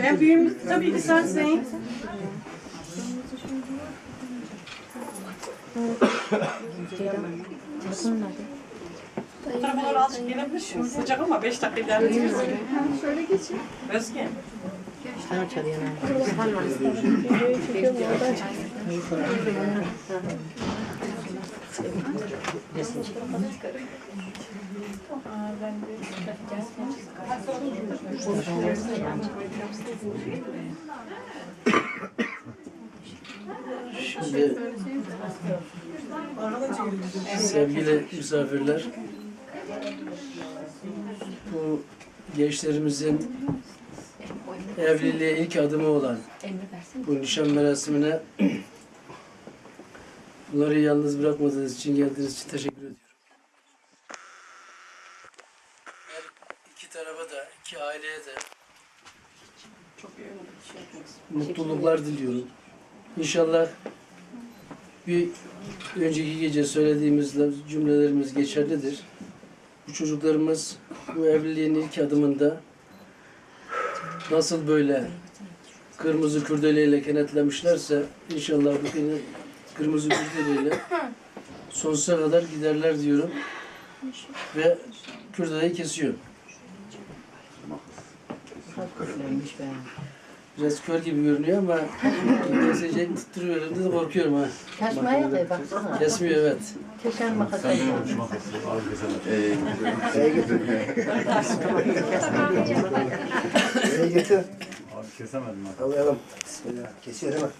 En büyüğümüz tabii ki sensin. Bu tarafa doğru azıcık gelebilir şu sıcak ama 5 dakika ilerletiyoruz. Şöyle geçin. Özge. Şimdi sevgili misafirler, bu gençlerimizin evliliğe ilk adımı olan bu nişan merasimine bunları yalnız bırakmadığınız için geldiğiniz için teşekkür ediyorum. Her iki tarafa da, iki aileye de Çok iyi oldu. Şey mutluluklar diliyorum. İnşallah bir önceki gece söylediğimiz cümlelerimiz geçerlidir. Bu çocuklarımız bu evliliğin ilk adımında nasıl böyle kırmızı kurdeleyle kenetlemişlerse inşallah bu kırmızı kurdeleyle sonsuza kadar giderler diyorum ve kurdeleyi kesiyorum. Biraz kör gibi görünüyor ama kesecek tutturuyorum da korkuyorum ha. Taşmaya da baksana. Kesmiyor evet. Keşen makası. Nereye getir? Abi kesemedim. Alayalım. Bismillah. Kesiyor değil mi?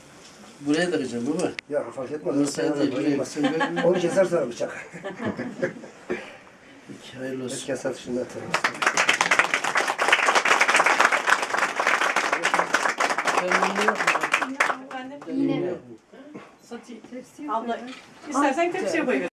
Buraya takacağım baba. Ya fark etmez. Onu sen. Buraya görmüyor Onu keser sonra bıçak. Peki, Hayırlı Et olsun. keser şimdi atarım. Ben de yapmam. satayım. Abla istersen tepsiye koy.